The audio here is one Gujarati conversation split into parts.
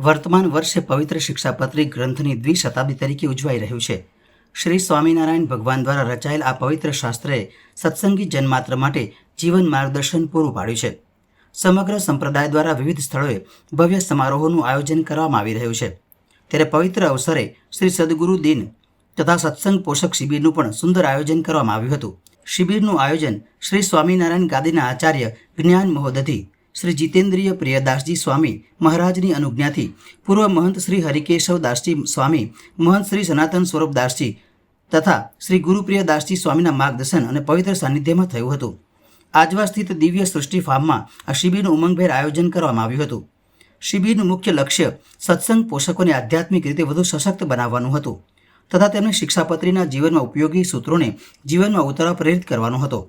વર્તમાન વર્ષે પવિત્ર શિક્ષાપત્રી ગ્રંથની દ્વિશતાબ્દી તરીકે ઉજવાઈ રહ્યું છે. શ્રી સ્વામિનારાયણ ભગવાન દ્વારા રચાયેલ આ પવિત્ર શાસ્ત્રએ સત્સંગી જન્માત્ર માટે જીવન માર્ગદર્શન પૂરું પાડ્યું છે. સમગ્ર સંપ્રદાય દ્વારા વિવિધ સ્થળોએ ભવ્ય સમારોહોનું આયોજન કરવામાં આવી રહ્યું છે. ત્યારે પવિત્ર અવસરે શ્રી સદગુરુ દિન તથા સત્સંગ પોષક શિબિરનું પણ સુંદર આયોજન કરવામાં આવ્યું હતું. શિબિરનું આયોજન શ્રી સ્વામિનારાયણ ગાદીના આચાર્ય જ્ઞાન મહોદધી શ્રી જીતેન્દ્રિય પ્રિયદાસજી સ્વામી મહારાજની અનુજ્ઞાથી પૂર્વ મહંત શ્રી હરિકેશવ દાસજી સ્વામી, મહંત શ્રી સનાતન સ્વરૂપ દાસજી તથા શ્રી ગુરુપ્રિય દાસજી સ્વામીના માર્ગદર્શન અને પવિત્ર સાનિધ્યમાં થયું હતું. આજવા સ્થિત દિવ્ય સૃષ્ટિ ફાર્મમાં આ શિબિરનું ઉમંગભેર આયોજન કરવામાં આવ્યું હતું. શિબિરનું મુખ્ય લક્ષ્ય સત્સંગ પોષકોને આધ્યાત્મિક રીતે વધુ સશક્ત બનાવવાનું હતું તથા તેમને શિક્ષાપત્રીના જીવનમાં ઉપયોગી સૂત્રોને જીવનમાં ઉતારવા પ્રેરિત કરવાનો હતો.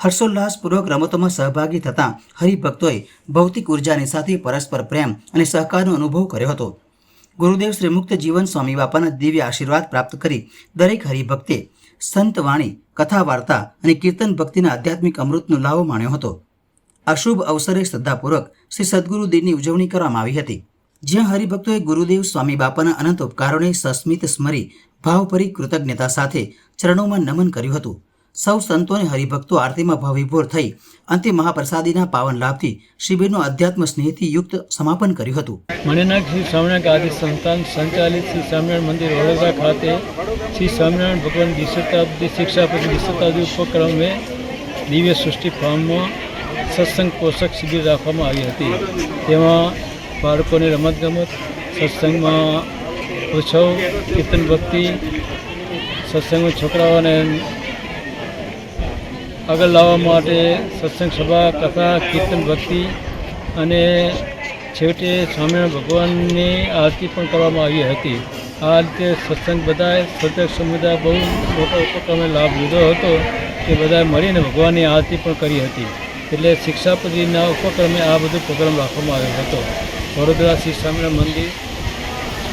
હર્ષોલ્લાસપૂર્વક રમતોમાં સહભાગી થતાં હરિભક્તોએ ભૌતિક ઉર્જાની સાથે પરસ્પર પ્રેમ અને સહકારનો અનુભવ કર્યો હતો. ગુરુદેવ શ્રી મુક્ત જીવન સ્વામી બાપાના દિવ્ય આશીર્વાદ પ્રાપ્ત કરી દરેક હરિભક્તે સંત વાણી કથા વાર્તા અને કીર્તન ભક્તિના આધ્યાત્મિક અમૃતનો લાવો માણ્યો હતો. આ શુભ અવસરે શ્રદ્ધાપૂર્વક શ્રી સદગુરુ દિનની ઉજવણી કરવામાં આવી હતી. જ્યાં હરિભક્તોએ ગુરુદેવ સ્વામી બાપાના અનંત ઉપકારોને સસ્મિત સ્મરી, ભાવભરી કૃતજ્ઞતા સાથે ચરણોમાં નમન કર્યું હતું. સૌ સંતો હરિભક્તો આરતીમાં ભાવવિભોર થઈ અંતે મહાપ્રસાદીના પાવન લાભથી શિબિરનું અધ્યાત્મ સ્નેહથી સમાપન કર્યું હતું. મણિનાથ શ્રી સ્વામિનારાયણ આદિ સંતાન સંચાલિત શ્રી સ્વામિનારાયણ મંદિર વડોદરા ખાતે શ્રી સ્વામિનારાયણ ભગવાન દ્વિશતાબ્દી શિક્ષાપતિ દ્વિશતાબ્દી ઉપક્રમે દિવ્ય સૃષ્ટિ ફાર્મમાં સત્સંગ પોષક શિબિર રાખવામાં આવી હતી. તેમાં બાળકોને રમતગમત, સત્સંગમાં ઉત્સવ, કીર્તન ભક્તિ, સત્સંગમાં છોકરાઓને આગળ લાવવા માટે સત્સંગ સભા, કથા, કીર્તન, ભક્તિ અને છેવટે સ્વામિનારાયણ ભગવાનની આરતી પણ કરવામાં આવી હતી. આ રીતે સત્સંગ બધાએ સતક સમુદાય બહુ મોટો ઉપક્રમે લાભ લીધો હતો કે બધાએ મળીને ભગવાનની આરતી પણ કરી હતી. એટલે શિક્ષાપતિના ઉપક્રમે આ બધો પ્રોગ્રામ રાખવામાં આવ્યો હતો. વડોદરા શ્રી સ્વામિનારાયણ મંદિર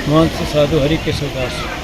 મહંત સાધુ હરિકેશવદાસ.